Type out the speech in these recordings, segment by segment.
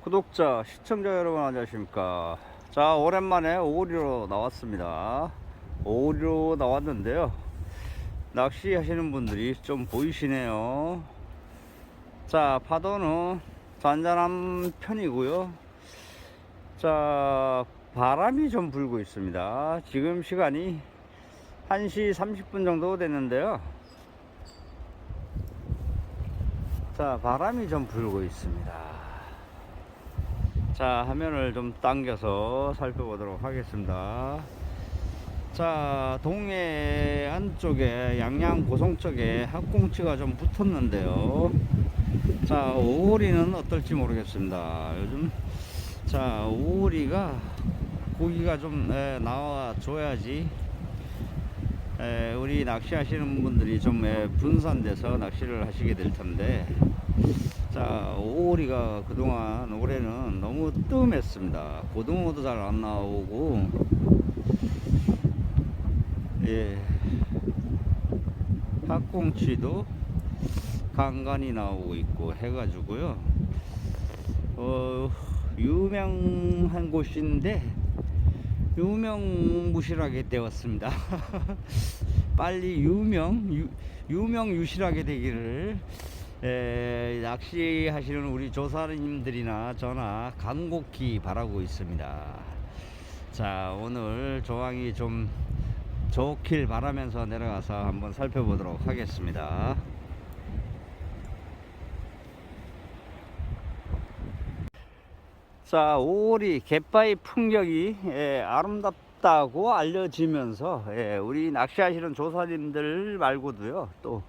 구독자, 시청자 여러분 안녕하십니까. 자, 오랜만에 오리로 나왔습니다. 오리로 나왔는데요. 낚시 하시는 분들이 좀 보이시네요. 자, 파도는 잔잔한 편이고요. 자, 바람이 좀 불고 있습니다. 지금 시간이 1시 30분 정도 됐는데요. 자, 바람이 좀 불고 있습니다. 자, 화면을 좀 당겨서 살펴보도록 하겠습니다. 자, 동해 안쪽에 양양 고성 쪽에 학꽁치가 좀 붙었는데요. 자, 오리는 어떨지 모르겠습니다. 요즘 자, 오리가 고기가 좀 에, 나와 줘야지 에, 우리 낚시하시는 분들이 좀 에, 분산돼서 낚시를 하시게 될 텐데 자 오리가 그동안 올해는 너무 뜸했습니다. 고등어도 잘 안 나오고. 예. 학꽁치도 간간히 나오고 있고 해가지고요. 어 유명한 곳인데 유명무실하게 되었습니다. 빨리 유명 유, 유명 유실하게 되기를 에, 낚시하시는 우리 조사님들이나 저나 간곡히 바라고 있습니다. 자 오늘 조항이 좀 좋길 바라면서 내려가서 한번 살펴보도록 하겠습니다. 자, 오리 갯바위 풍경이 예, 아름답다고 알려지면서 예, 우리 낚시하시는 조사님들 말고도요 또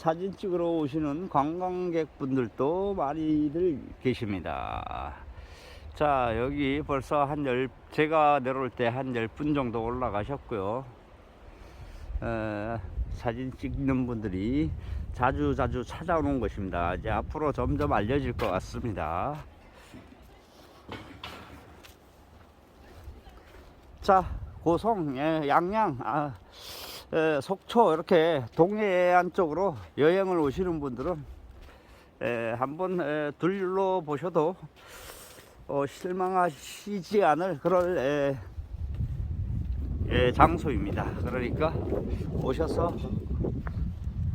사진 찍으러 오시는 관광객분들도 많이들 계십니다. 자, 여기 벌써 한 열, 제가 내려올 때 한 열 분 정도 올라가셨고요. 어, 사진 찍는 분들이 자주 자주 찾아오는 것입니다. 이제 앞으로 점점 알려질 것 같습니다. 자, 고성, 예, 양양, 아, 에, 속초 이렇게 동해안 쪽으로 여행을 오시는 분들은 에, 한번 에, 둘러 보셔도 어, 실망하시지 않을 그럴 에, 예, 장소입니다. 그러니까 오셔서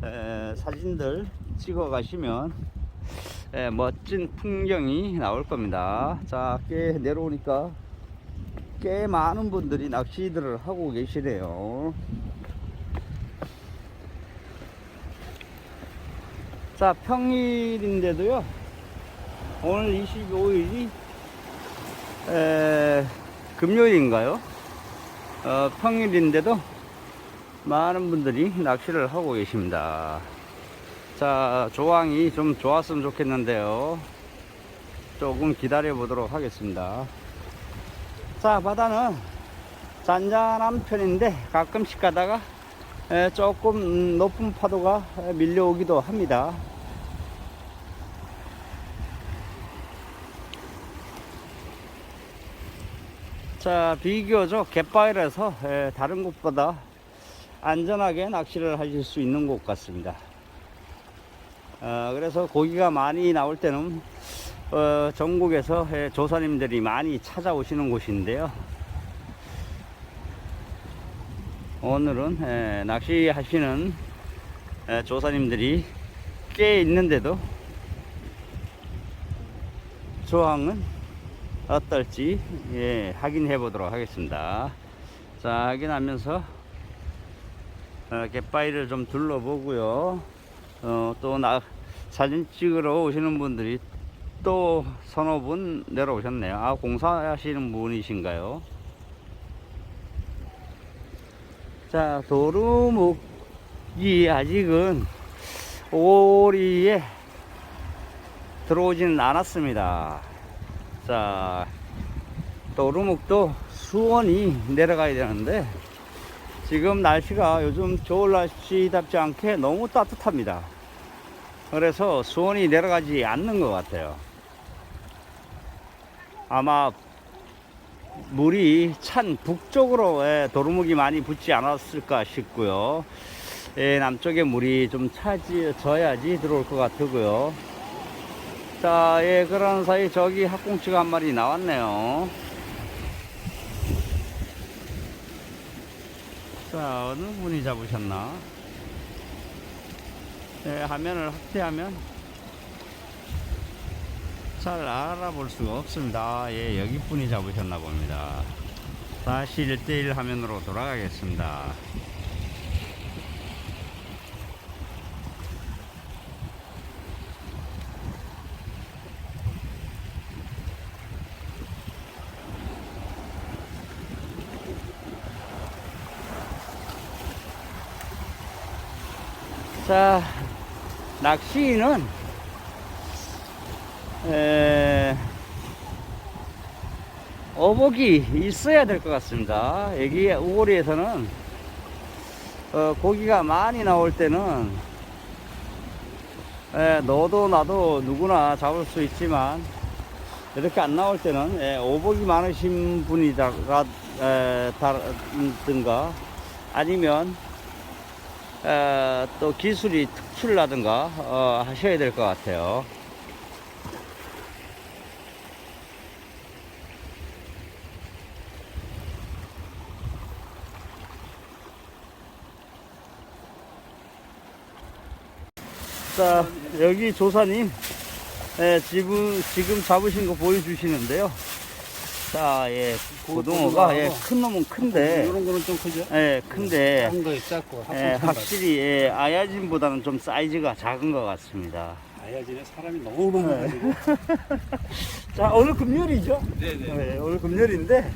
에, 사진들 찍어 가시면 에, 멋진 풍경이 나올 겁니다. 자, 꽤 내려오니까 꽤 많은 분들이 낚시들을 하고 계시네요. 자, 평일인데도요. 오늘 25일이 에, 금요일인가요? 어, 평일인데도 많은 분들이 낚시를 하고 계십니다. 자, 조항이 좀 좋았으면 좋겠는데요. 조금 기다려 보도록 하겠습니다. 자 바다는 잔잔한 편인데 가끔씩 가다가 에, 조금 음, 높은 파도가 에, 밀려오기도 합니다 자 비교적 갯바위라서 에, 다른 곳보다 안전하게 낚시를 하실 수 있는 곳 같습니다 어, 그래서 고기가 많이 나올 때는 어, 전국에서 예, 조사님들이 많이 찾아오시는 곳인데요. 오늘은 예, 낚시하시는 예, 조사님들이 꽤 있는데도 조항은 어떨지 예, 확인해 보도록 하겠습니다. 자, 확인하면서 어, 갯바위를 좀 둘러보고요. 어, 또 나, 사진 찍으러 오시는 분들이 또 서너 분 내려오셨네요. 아, 공사하시는 분이신가요? 자, 도루묵이 아직은 오리에 들어오지는 않았습니다. 자, 도루묵도 수원이 내려가야 되는데 지금 날씨가 요즘 겨울 날씨답지 않게 너무 따뜻합니다. 그래서 수온이 내려가지 않는 것 같아요. 아마 물이 찬 북쪽으로 예, 도루묵이 많이 붙지 않았을까 싶고요. 예, 남쪽에 물이 좀 차지져야지 들어올 것 같고요. 자, 자, 예, 그런 사이 저기 학꽁치가 한 마리 나왔네요. 자, 어느 분이 잡으셨나? 예, 화면을 확대하면 잘 알아볼 수가 없습니다. 예, 여기 분이 잡으셨나 봅니다. 다시 1대1 화면으로 돌아가겠습니다. 자, 낚시는 에, 어복이 있어야 될 것 같습니다. 여기 우거리에서는 어, 고기가 많이 나올 때는 에, 너도 나도 누구나 잡을 수 있지만 이렇게 안 나올 때는 에, 오복이 많으신 다든가 아니면 에, 또 기술이 특출나든가 어, 하셔야 될 것 같아요. 자, 여기 조사님, 예, 지금, 지금 잡으신 거 보여주시는데요. 자, 예, 고등어가, 예, 큰 놈은 큰데, 이런 거는 좀 크죠? 예, 큰데, 한 거에 작고 예, 확실히, 예, 아야진보다는 좀 사이즈가 작은 것 같습니다. 아야진에 사람이 너무 많아가지고 자, 오늘 금요일이죠? 네네 네, 오늘 금요일인데,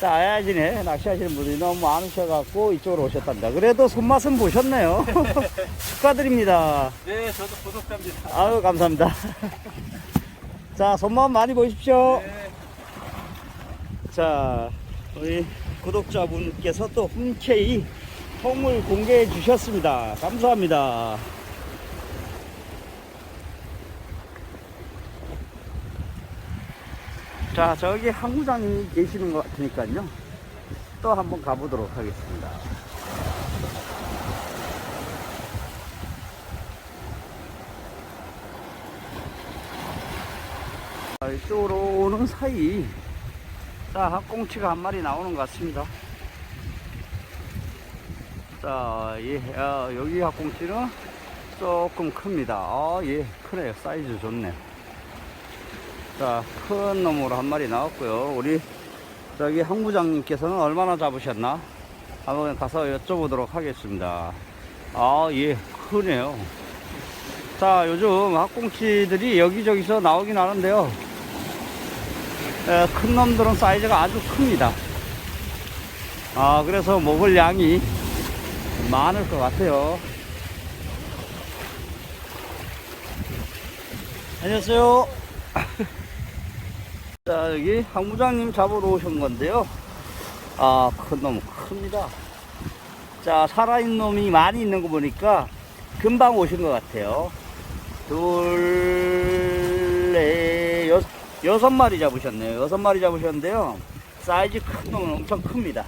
자, 아야진에 낚시하시는 분들이 너무 많으셔갖고 이쪽으로 오셨답니다. 그래도 손맛은 보셨네요. 축하드립니다. 네 저도 구독자입니다 아유, 감사합니다. 자, 손맛 많이 보십시오. 네. 자, 우리 구독자분께서 또 흔쾌히 통을 공개해 주셨습니다. 감사합니다. 자, 저기 항구장이 계시는 것 같으니까요. 또 한번 가보도록 하겠습니다. 자, 이쪽으로 오는 사이 자, 학꽁치가 한 마리 나오는 것 같습니다. 자, 예, 아, 여기 학꽁치는 조금 큽니다. 아, 예, 크네요. 사이즈 좋네. 자, 큰 놈으로 한 마리 나왔고요. 우리 저기 항부장님께서는 얼마나 잡으셨나? 한번 가서 여쭤보도록 하겠습니다. 아, 예, 크네요. 자, 요즘 학꽁치들이 여기저기서 나오긴 하는데요. 에, 큰 놈들은 사이즈가 아주 큽니다. 아, 그래서 먹을 양이 많을 것 같아요. 안녕하세요. 자, 여기 항무장님 잡으러 오신 건데요. 아, 큰 놈 큽니다. 자, 살아있는 놈이 많이 있는 거 보니까 금방 오신 것 같아요. 둘, 넷, 여섯, 여섯 마리 잡으셨네요. 여섯 마리 잡으셨는데요. 사이즈 큰 놈은 엄청 큽니다.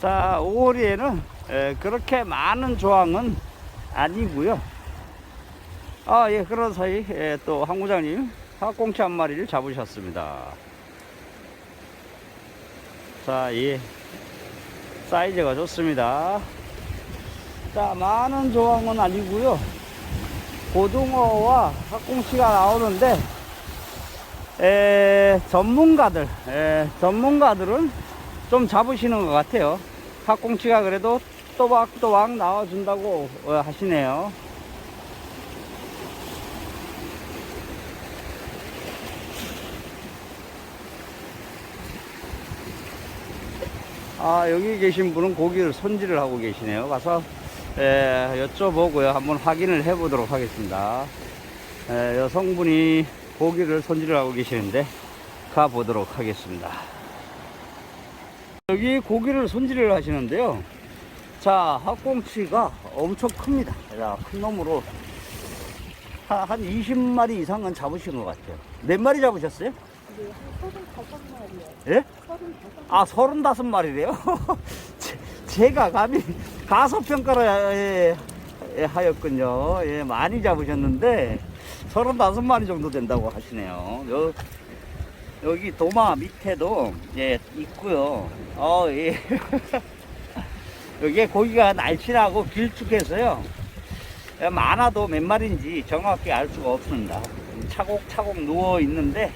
자, 오리에는 그렇게 많은 조항은 아니고요. 아, 예, 그런 사이 예, 또 항구장님 학꽁치 한 마리를 잡으셨습니다. 자, 예, 사이즈가 좋습니다. 자, 많은 조항은 아니고요. 고등어와 학꽁치가 나오는데 에, 전문가들, 에, 전문가들은 좀 잡으시는 것 같아요. 학꽁치가 그래도 또박또박 나와준다고 어, 하시네요. 아, 여기 계신 분은 고기를 손질을 하고 계시네요. 가서 에, 여쭤보고요. 한번 확인을 해 보도록 하겠습니다. 에, 여성분이 고기를 손질을 하고 계시는데 가보도록 하겠습니다. 여기 고기를 손질을 하시는데요. 자, 학꽁치가 엄청 큽니다. 자, 큰 놈으로 한, 한 20마리 이상은 잡으신 것 같아요. 몇 마리 잡으셨어요? 네, 한 35마리요. 예? 35마리. 아, 35마리래요? 제가 감히 가소평가를 예, 예, 하였군요. 예, 많이 잡으셨는데 35마리 정도 된다고 하시네요. 요, 여기 도마 밑에도 예, 있고요. 어, 예. 여기에 고기가 날씬하고 길쭉해서요. 예, 많아도 몇 마리인지 정확히 알 수가 없습니다. 차곡차곡 누워 있는데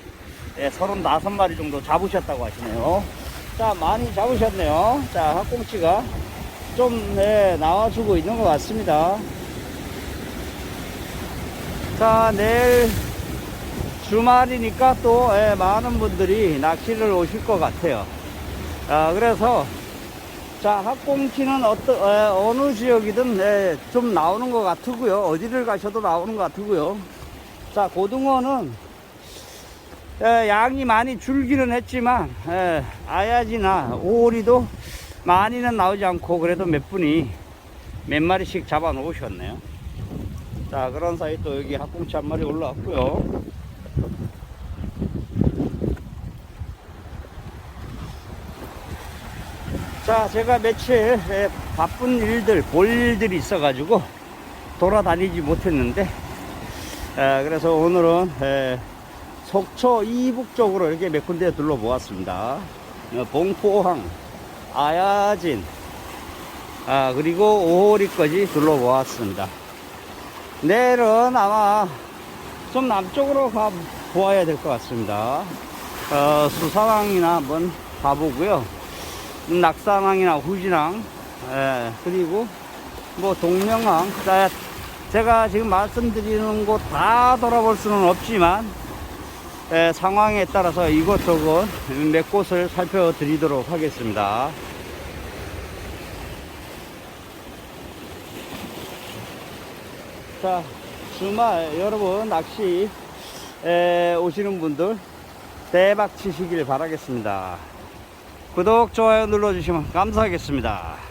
예, 35마리 정도 잡으셨다고 하시네요. 자, 많이 잡으셨네요. 자, 학꽁치가 좀 네, 나와주고 있는 것 같습니다. 자, 내일 주말이니까 또 예, 많은 분들이 낚시를 오실 것 같아요. 아, 그래서 자, 학꽁치는 어떠, 에, 어느 지역이든 에, 좀 나오는 것 같고요. 어디를 가셔도 나오는 것 같고요. 자, 고등어는 에, 양이 많이 줄기는 했지만 에, 아야지나 오리도 많이는 나오지 않고 그래도 몇 분이 몇 마리씩 잡아 놓으셨네요. 자, 그런 사이 또 여기 학꽁치 한 마리 올라왔고요. 자, 제가 며칠 에, 바쁜 일들, 볼 일들이 있어 가지고 돌아다니지 못했는데, 에, 그래서 오늘은 에, 속초 이북 쪽으로 이렇게 몇 군데 둘러보았습니다. 어, 봉포항, 아야진, 아, 그리고 오리까지 둘러보았습니다. 내일은 아마 좀 남쪽으로 가 보아야 될 것 같습니다. 어, 수사항이나 한번 가보고요. 낙산항이나 후진항, 예, 그리고 뭐 동명항, 자, 제가 지금 말씀드리는 곳 다 돌아볼 수는 없지만, 예, 상황에 따라서 이곳저곳 몇 곳을 살펴드리도록 하겠습니다. 자, 주말 여러분 낚시 에, 오시는 분들 대박 치시길 바라겠습니다. 구독, 좋아요 눌러주시면 감사하겠습니다.